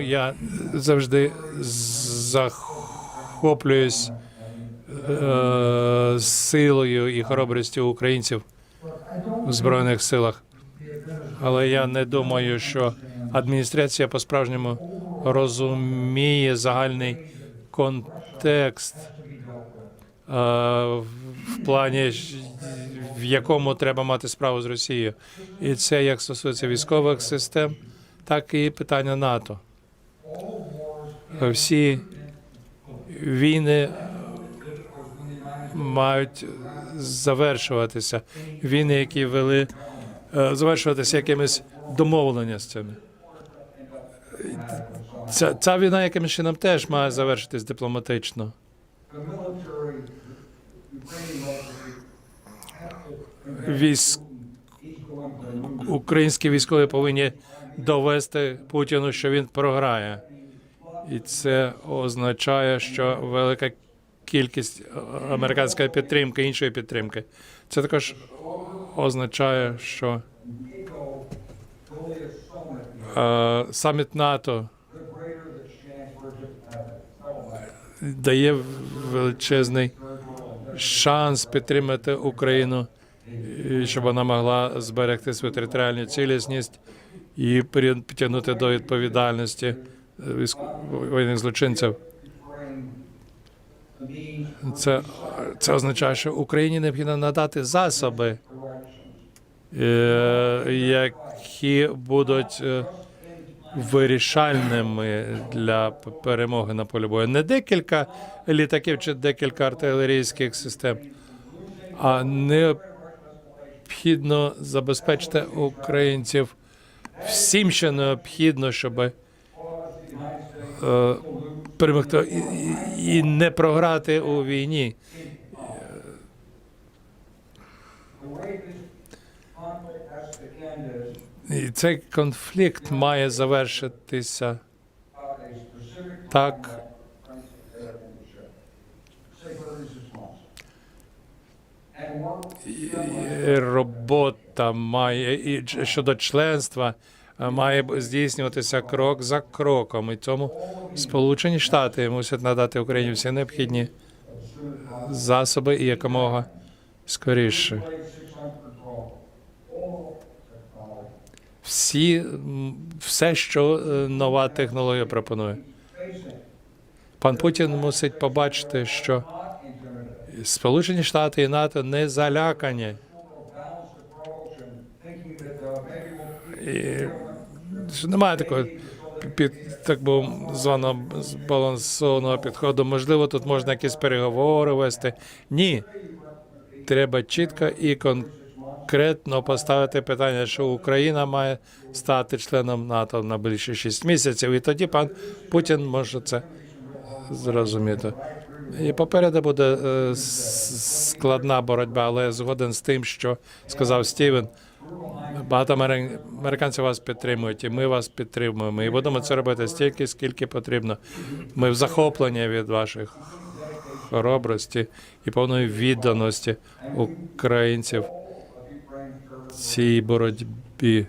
Я завжди захоплююсь е, силою і хоробрістю українців в Збройних силах. Але я не думаю, що адміністрація по-справжньому розуміє загальний контекст е, в плані, в якому треба мати справу з Росією. І це як стосується військових систем, так і питання НАТО. Всі війни мають завершуватися. Війни, які вели е, завершуватися якимись домовленостями. Ця, ця війна якимось чином теж має завершитись дипломатично. Військ... Українські військові повинні довести Путіну, що він програє. І це означає, що велика кількість е, американської підтримки, іншої підтримки. Це також означає, що е, саміт НАТО дає величезний шанс підтримати Україну, щоб вона могла зберегти свою територіальну цілісність і притягнути до відповідальності воєнних злочинців. Це, це означає, що Україні необхідно надати засоби, е, які будуть е, вирішальними для перемоги на полі бою. Не декілька літаків чи декілька артилерійських систем, а необхідно забезпечити українців всім, що необхідно, щоб е, перемогти і, не програти у війні. І цей конфлікт має завершитися так, і робота має і щодо членства е, має б- здійснюватися крок за кроком. І тому Сполучені Штати мусять надати Україні всі необхідні засоби і якомога скоріше. Всі, все, що е, нова технологія пропонує. Пан Путін мусить побачити, що Сполучені Штати і НАТО не залякані. І що немає такого під так би званого збалансованого підходу. Можливо, тут можна якісь переговори вести. Ні. Треба чітко і конкретно поставити питання, що Україна має стати членом НАТО на більше 6 місяців, і тоді пан Путін може це зрозуміти. І попереду буде е, складна боротьба, але згоден з тим, що сказав Стівен. Багато амери- американців вас підтримують, і ми вас підтримуємо. І будемо це робити стільки, скільки потрібно. Ми в захопленні від ваших хоробрості і повної відданості українців цій боротьбі.